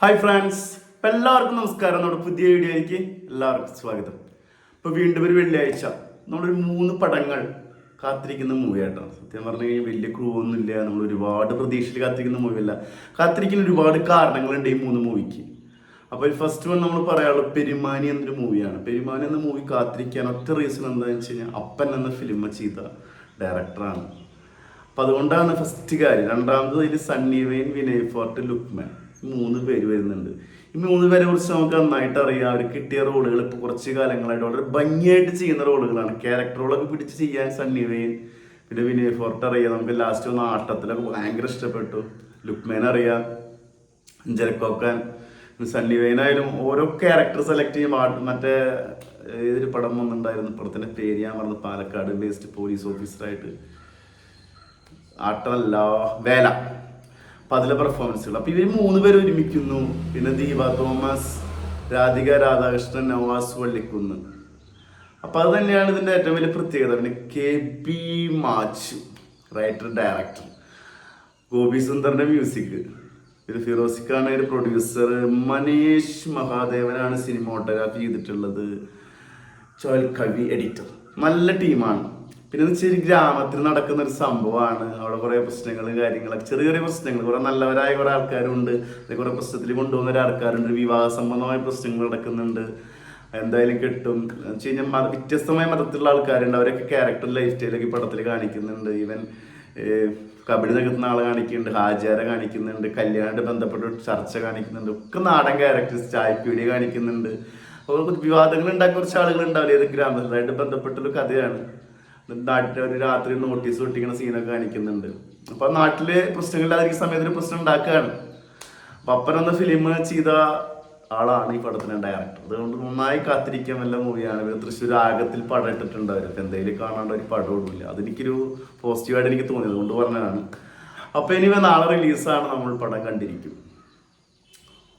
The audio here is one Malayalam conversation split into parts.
ഹായ് ഫ്രണ്ട്സ് ഇപ്പം എല്ലാവർക്കും നമസ്കാരം. നമ്മുടെ പുതിയ വീഡിയോയിലേക്ക് എല്ലാവർക്കും സ്വാഗതം. ഇപ്പോൾ വീണ്ടും ഒരു വെള്ളിയാഴ്ച. നമ്മളൊരു മൂന്ന് പടങ്ങൾ കാത്തിരിക്കുന്ന മൂവി ആയിട്ടോ സത്യം പറഞ്ഞു കഴിഞ്ഞാൽ വലിയ ക്രൂ ഒന്നുമില്ല നമ്മൾ ഒരുപാട് പ്രതീക്ഷയിൽ കാത്തിരിക്കുന്ന മൂവിയല്ല കാത്തിരിക്കുന്ന ഒരുപാട് കാരണങ്ങളുണ്ട് ഈ മൂന്ന് മൂവിക്ക് അപ്പോൾ ഫസ്റ്റ് വൺ നമ്മൾ പറയാനുള്ളത് പെരുമാനി എന്നൊരു മൂവിയാണ് പെരുമാനി എന്ന മൂവി കാത്തിരിക്കാൻ ഒറ്റ റീസൺ എന്താണെന്ന് വെച്ച് കഴിഞ്ഞാൽ അപ്പൻ എന്ന ഫിലിം ചെയ്ത ഡയറക്ടറാണ് അപ്പം അതുകൊണ്ടാണ് ഫസ്റ്റ് കാര്യം. രണ്ടാമത് ഇതിൽ സണ്ണി വെയിൻ വിനയ് ഫോർട്ട് ലുക്മാൻ ഈ മൂന്ന് പേര് വരുന്നുണ്ട്. ഈ മൂന്ന് പേരെ കുറിച്ച് നമുക്ക് നന്നായിട്ട് അറിയാം. അവർ കിട്ടിയ റോളുകൾ ഇപ്പോൾ കുറച്ച് കാലങ്ങളായിട്ട് വളരെ ഭംഗിയായിട്ട് ചെയ്യുന്ന റോളുകളാണ്. ക്യാരക്ടർ റോളൊക്കെ പിടിച്ച് ചെയ്യാൻ സണ്ണി വെയിൻ പിന്നെ വിനയ് ഫോർട്ട് അറിയാം നമുക്ക് ലാസ്റ്റ് ഒന്ന് ആട്ടത്തിലൊക്കെ ഭയങ്കര ഇഷ്ടപ്പെട്ടു. ലുക്മേൻ അറിയാം ജരക്കോക്കാൻ സണ്ണി വെയിനായാലും ഓരോ ക്യാരക്ടർ സെലക്ട് ചെയ്യുമ്പോൾ മറ്റേ ഏതൊരു പടം വന്നിട്ടുണ്ടായിരുന്നു? പടത്തിന്റെ പേര് ഞാൻ പറഞ്ഞത് പാലക്കാട് ബേസ്ഡ് പോലീസ് ഓഫീസറായിട്ട് ആട്ടമല്ല വേല. അപ്പൊ അതിലെ പെർഫോമൻസുകൾ അപ്പൊ ഇവർ മൂന്ന് പേര് ഒരുമിക്കുന്നു. പിന്നെ ദീപ തോമസ് രാധിക രാധാകൃഷ്ണൻ നവാസ് വള്ളിക്കുന്ന്. അപ്പൊ അത് തന്നെയാണ് ഇതിന്റെ ഏറ്റവും വലിയ പ്രത്യേകത. പിന്നെ കെ പി മാച്ചു റൈറ്റർ ഡയറക്ടർ ഗോപി സുന്ദറിന്റെ മ്യൂസിക് ഇത് ഫിറോസിക്കാണ് ഒരു പ്രൊഡ്യൂസർ മനീഷ് മഹാദേവനാണ് സിനിമോട്ടോഗ്രാഫി ചെയ്തിട്ടുള്ളത്. ചോൽ കവി എഡിറ്റർ നല്ല ടീമാണ് പിന്നെ വെച്ചാൽ ഗ്രാമത്തിൽ നടക്കുന്ന ഒരു സംഭവമാണ്. അവിടെ കുറേ പ്രശ്നങ്ങൾ കാര്യങ്ങളൊക്കെ ചെറിയ ചെറിയ പ്രശ്നങ്ങൾ കുറെ നല്ലവരായ കുറെ ആൾക്കാരുണ്ട്. കുറെ പ്രശ്നത്തിൽ കൊണ്ടുപോകുന്ന ഒരു ആൾക്കാരുണ്ട്. വിവാഹ സംബന്ധമായ പ്രശ്നങ്ങൾ നടക്കുന്നുണ്ട്. എന്തായാലും കിട്ടും. എന്ന് വെച്ച് കഴിഞ്ഞാൽ മത വ്യത്യസ്തമായ മതത്തിലുള്ള ആൾക്കാരുണ്ട്. അവരൊക്കെ ക്യാരക്ടർ ലൈഫ് സ്റ്റൈലൊക്കെ പടത്തിൽ കാണിക്കുന്നുണ്ട്. ഈവൻ കബഡി നികത്തുന്ന ആളെ കാണിക്കുന്നുണ്ട്. ഹാജാര കാണിക്കുന്നുണ്ട്. കല്യാണമായിട്ട് ബന്ധപ്പെട്ട ചർച്ച കാണിക്കുന്നുണ്ട്. ഒക്കെ നാടൻ ക്യാരക്ടേഴ്സ് ചായപ്പീടി കാണിക്കുന്നുണ്ട്. അപ്പോൾ വിവാദങ്ങൾ ഉണ്ടാക്കുന്ന കുറച്ച് ആളുകൾ ഉണ്ടാവില്ല? ഏത് ഗ്രാമത്തിലായിട്ട് ബന്ധപ്പെട്ടൊരു കഥയാണ്. നാട്ടിൽ ഒരു രാത്രി നോട്ടീസ് ഒട്ടിക്കുന്ന സീനൊക്കെ കാണിക്കുന്നുണ്ട്. അപ്പൊ നാട്ടിൽ പ്രശ്നങ്ങളില്ലാതിരിക്കുന്ന സമയത്ത് പ്രശ്നം ഉണ്ടാക്കുകയാണ്. അപ്പൊ അപ്പനൊന്ന് ഫിലിം ചെയ്ത ആളാണ് ഈ പടത്തിന്റെ ഡയറക്ടർ അതുകൊണ്ട് നന്നായി കാത്തിരിക്കാൻ വല്ല മൂവിയാണ് ഇവർ തൃശ്ശൂർ ആകത്തിൽ പടം ഇട്ടിട്ടുണ്ട് അവർക്ക് എന്തെങ്കിലും കാണാണ്ട് ഒരു പടം ഇടില്ല അതെനിക്കൊരു പോസിറ്റീവായിട്ട് എനിക്ക് തോന്നിയത്. അതുകൊണ്ട് പറഞ്ഞതാണ്. അപ്പൊ ഇനി നാളെ റിലീസാണ് നമ്മൾ പടം കണ്ടിരിക്കും.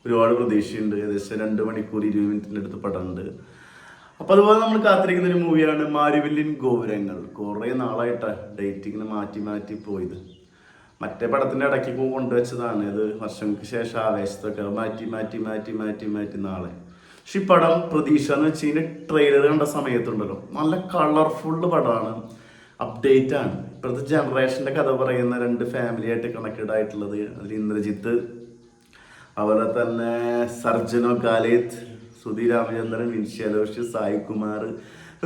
ഒരുപാട് പ്രതീക്ഷയുണ്ട്. ഏകദേശം രണ്ട് മണിക്കൂർ ഇരുപത് മിനിറ്റിന്റെ അടുത്ത് പടമുണ്ട് അപ്പൊ അതുപോലെ നമ്മൾ കാത്തിരിക്കുന്ന ഒരു മൂവിയാണ് മാരുവില്ലിൻ ഗോപുരങ്ങൾ. കുറേ നാളായിട്ട് ഡേറ്റിങ്ങിന് മാറ്റി മാറ്റി പോയത്. മറ്റേ പടത്തിന്റെ ഇടയ്ക്ക് കൊണ്ടുവച്ചതാണ്. ഇത് വർഷങ്ങൾക്ക് ശേഷം ആവേശത്തൊക്കെ മാറ്റി മാറ്റി മാറ്റി മാറ്റി മാറ്റി നാളെ. പക്ഷെ ഈ പടം പ്രതീക്ഷ എന്ന് വെച്ച് കഴിഞ്ഞാൽ ട്രെയിലർ കണ്ട സമയത്തുണ്ടല്ലോ. നല്ല കളർഫുൾ പടമാണ്. അപ്ഡേറ്റ് ആണ്. ഇപ്പോഴത്തെ ജനറേഷന്റെ കഥ പറയുന്ന രണ്ട് ഫാമിലി ആയിട്ട് കണക്റ്റഡ് ആയിട്ടുള്ളത് അതിൽ ഇന്ദ്രജിത്ത് അതുപോലെ തന്നെ സർജനോ കാലേത്ത് സുധി രാമചന്ദ്രൻ വിൻഷ്യാലോഷ് സായി കുമാർ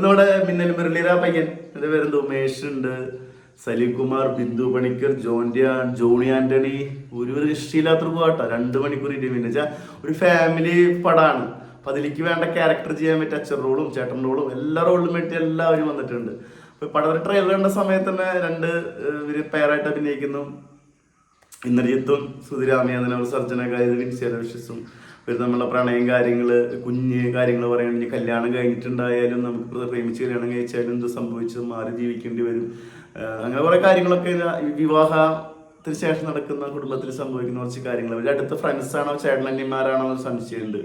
നമ്മുടെ മിന്നൽ മുരളീര പയ്യൻ എന്റെ പേരെന്ത്? ഉമേഷ് ഉണ്ട് സലീം കുമാർ ബിന്ദു പണിക്കർ ജോൻഡിയ ജോണി ആന്റണി ഒരു രക്ഷയില്ലാത്തൊരു പാട്ടാ. രണ്ട് മണിക്കൂർ ഇരുപത് വെച്ചാൽ ഒരു ഫാമിലി പടമാണ് അപ്പൊ അതിലേക്ക് വേണ്ട ക്യാരക്ടർ ചെയ്യാൻ പറ്റിയ അച്ഛൻ റോളും ചേട്ടൻ റോളും എല്ലാ റോളിലും വേണ്ടി എല്ലാവരും വന്നിട്ടുണ്ട്. അപ്പൊ പടത്തിന്റെ ട്രെയിലർ കണ്ട സമയത്ത് തന്നെ രണ്ട് ഇവർ പേരായിട്ട് അഭിനയിക്കുന്നു. ഇന്ദ്രജിത്തും സുധിരാമയാദനും സർജനൊക്കെ വിൻസിയലോഷ്യസും ഒരു നമ്മളെ പ്രണയം കാര്യങ്ങൾ കുഞ്ഞ് കാര്യങ്ങൾ പറയുകയാണെങ്കിൽ കല്യാണം കഴിഞ്ഞിട്ടുണ്ടായാലും നമുക്ക് പ്രേമിച്ച് കല്യാണം കഴിച്ചാലും എന്ത് സംഭവിച്ചത് മാറി ജീവിക്കേണ്ടി വരും. അങ്ങനെ കുറേ കാര്യങ്ങളൊക്കെ വിവാഹ ത്തിന് ശേഷം നടക്കുന്ന കുടുംബത്തിൽ സംഭവിക്കുന്ന കുറച്ച് കാര്യങ്ങൾ ഇവരുടെ അടുത്ത ഫ്രണ്ട്സ് ആണോ ചേട്ടനന്യന്മാരാണോ എന്ന് സംശയമുണ്ട്.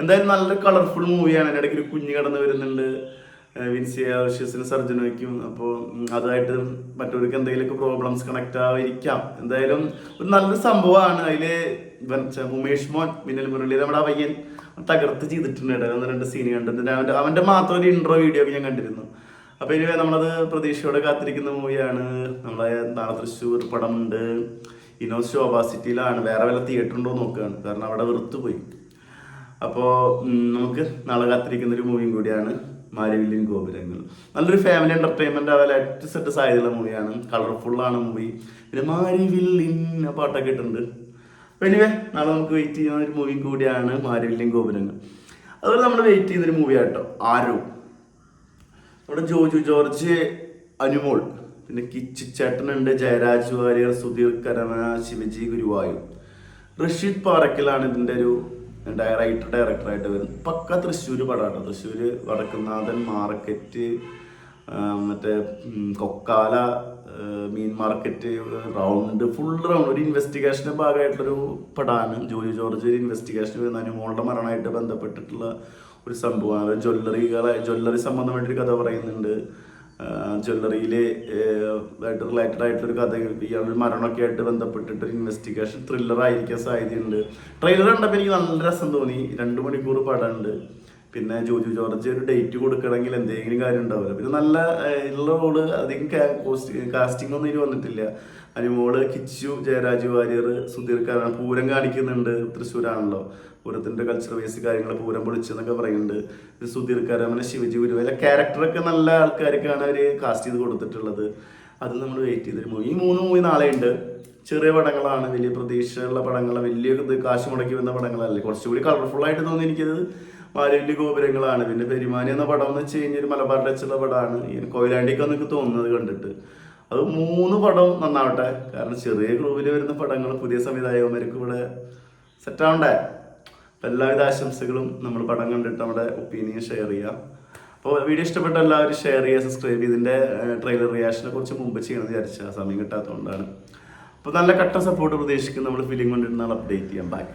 എന്തായാലും നല്ലൊരു കളർഫുൾ മൂവിയാണ് അതിന്റെ ഇടയ്ക്ക് ഒരു കുഞ്ഞ് കടന്നു വരുന്നുണ്ട്. വിൻസിയ ഓഷ്യസിന് സർജൻ വയ്ക്കും. അപ്പോൾ അതായിട്ട് മറ്റവർക്ക് എന്തെങ്കിലുമൊക്കെ പ്രോബ്ലംസ് കണക്ട് ആവാതിരിക്കാം. എന്തായാലും ഒരു നല്ലൊരു സംഭവമാണ്. അതിൽ ഉമേഷ് മോൻ മിന്നൽ മുരളി നമ്മുടെ പയ്യൻ തകർത്ത് ചെയ്തിട്ടുണ്ട് ഒന്ന് രണ്ട് സീൻ കണ്ടിട്ടുണ്ട്. അവന്റെ അവന്റെ മാത്രം ഒരു ഇൻട്രോ വീഡിയോ ഒക്കെ ഞാൻ കണ്ടിരുന്നു. അപ്പോൾ ഇനി നമ്മളത് പ്രതീക്ഷയോടെ കാത്തിരിക്കുന്ന മൂവിയാണ്. നമ്മളെ നാളെ തൃശ്ശൂർ പടമുണ്ട്. ഇനോ ശോഭ സിറ്റിയിലാണ്. വേറെ വല്ല തിയേറ്റർ ഉണ്ടോ നോക്കുകയാണ്. കാരണം അവിടെ വെറുത്തു പോയി അപ്പോൾ നമുക്ക് നാളെ കാത്തിരിക്കുന്ന ഒരു മൂവിയും കൂടിയാണ്. മാരിവില്ലിൻ ഗോപുരങ്ങൾ നല്ലൊരു ഫാമിലി എന്റർടൈൻമെന്റ് അറ്റ് സെറ്റ് സാധ്യതയുള്ള മൂവിയാണ് കളർഫുൾ ആണ്. മൂവി പിന്നെ മാരിവില്ലിൻ പാട്ടൊക്കെ ഇട്ടുണ്ട് എനിവേ നാളെ നമുക്ക് വെയിറ്റ് ചെയ്യുന്ന ഒരു മൂവി കൂടിയാണ് മാരിവില്ലിൻ ഗോപുരങ്ങൾ അതുപോലെ നമ്മൾ വെയിറ്റ് ചെയ്യുന്ന ഒരു മൂവിയാണ് കേട്ടോ ആരോ. നമ്മുടെ ജോജു ജോർജ് അനുമോൾ പിന്നെ കിച്ചു ചേട്ടനുണ്ട് ജയരാജ് വാര്യർ സുധീർ കരമ ശിവജി ഗുരുവായൂർ. റഷീദ് പാറക്കലാണ് ഇതിന്റെ ഒരു റൈറ്റർ ഡയറക്ടറായിട്ട് വരുന്നത്. പക്ക തൃശ്ശൂർ പടമാണ് തൃശ്ശൂർ വടക്കുന്നാഥൻ മാർക്കറ്റ് മറ്റേ കൊക്കാല മീൻ മാർക്കറ്റ് റൗണ്ട് ഫുൾ റൗണ്ട്. ഒരു ഇൻവെസ്റ്റിഗേഷന്റെ ഭാഗമായിട്ടുള്ളൊരു പടമാണ് ജോലി ജോർജ് ഒരു ഇൻവെസ്റ്റിഗേഷൻ വരുന്ന അനുമോളുടെ മരണമായിട്ട് ബന്ധപ്പെട്ടിട്ടുള്ള ഒരു സംഭവമാണ്. ജ്വല്ലറികളെ ജ്വല്ലറി സംബന്ധമായിട്ടൊരു കഥ പറയുന്നുണ്ട്. ജ്വല്ലറിയിൽ ആയിട്ട് റിലേറ്റഡ് ആയിട്ടൊരു കഥ ഇയാളൊരു മരണമൊക്കെ ആയിട്ട് ബന്ധപ്പെട്ടിട്ട് ഇൻവെസ്റ്റിഗേഷൻ ത്രില്ലർ ആയിരിക്കാൻ സാധ്യതയുണ്ട്. ട്രെയിലർ കണ്ടപ്പോൾ എനിക്ക് നല്ല രസം തോന്നി. രണ്ട് മണിക്കൂർ പടമുണ്ട്. പിന്നെ ജോജു ജോർജ് ഒരു ഡേറ്റ് കൊടുക്കണമെങ്കിൽ എന്തെങ്കിലും കാര്യം ഉണ്ടാവില്ല പിന്നെ നല്ല ഉള്ള റോൾ അധികം കാസ്റ്റിംഗ് ഒന്നും ഇനി വന്നിട്ടില്ല. അനുമോൾ കിച്ചു ജയരാജ് വാര്യർ സുധീർ കാരണം പൂരം കാണിക്കുന്നുണ്ട് തൃശ്ശൂരാണല്ലോ. പൂരത്തിന്റെ കൾച്ചർ ബേസ് കാര്യങ്ങൾ പൂരം പൊളിച്ചെന്നൊക്കെ പറയുന്നുണ്ട്. സുധീർ കാരണം ശിവജി ഗുരു അല്ല ക്യാരക്ടറൊക്കെ നല്ല ആൾക്കാർക്കാണ് അവർ കാസ്റ്റ് ചെയ്ത് കൊടുത്തിട്ടുള്ളത്. അത് നമ്മൾ വെയിറ്റ് ചെയ്തൊരു മൂവി ഈ മൂന്ന് മൂവി നാളെ ഉണ്ട്. ചെറിയ പടങ്ങളാണ്. വലിയ പ്രതീക്ഷയുള്ള പടങ്ങൾ വലിയ കാശ് മുടക്കി വന്ന പടങ്ങളല്ലേ. കുറച്ചുകൂടി കളർഫുൾ ആയിട്ട് തോന്നി എനിക്കത്. മാലിന്യ ഗോപുരങ്ങളാണ്. പിന്നെ പെരുമാനി എന്ന പടം എന്ന് വെച്ച് കഴിഞ്ഞാൽ മലബാർ ടച്ചുള്ള പടമാണ് ഈ കൊയിലാണ്ടിക്ക് എനിക്ക് തോന്നുന്നത് കണ്ടിട്ട്. അത് മൂന്ന് പടം നന്നാവട്ടെ. കാരണം ചെറിയ ഗ്രൂപ്പിൽ വരുന്ന പടങ്ങൾ പുതിയ സംവിധായകന്മാർക്ക് ഇവിടെ സെറ്റാവണ്ടേ അപ്പം എല്ലാവിധ ആശംസകളും നമ്മൾ പടം കണ്ടിട്ട് നമ്മുടെ ഒപ്പീനിയൻ ഷെയർ ചെയ്യാം. അപ്പോൾ വീഡിയോ ഇഷ്ടപ്പെട്ട എല്ലാവരും ഷെയർ ചെയ്യുക സബ്സ്ക്രൈബ് ചെയ്ത് ഇതിന്റെ ട്രെയിലർ റിയാക്ഷനെ കുറിച്ച് മുമ്പ് ചെയ്യണമെന്ന് വിചാരിച്ച സമയം കിട്ടാത്തതുകൊണ്ടാണ്. അപ്പോൾ നല്ല കട്ട സപ്പോർട്ട് പ്രതീക്ഷിക്കുന്ന. നമ്മൾ ഫിലിം കൊണ്ടിരുന്നാൽ അപ്ഡേറ്റ് ചെയ്യാം. ബാക്കി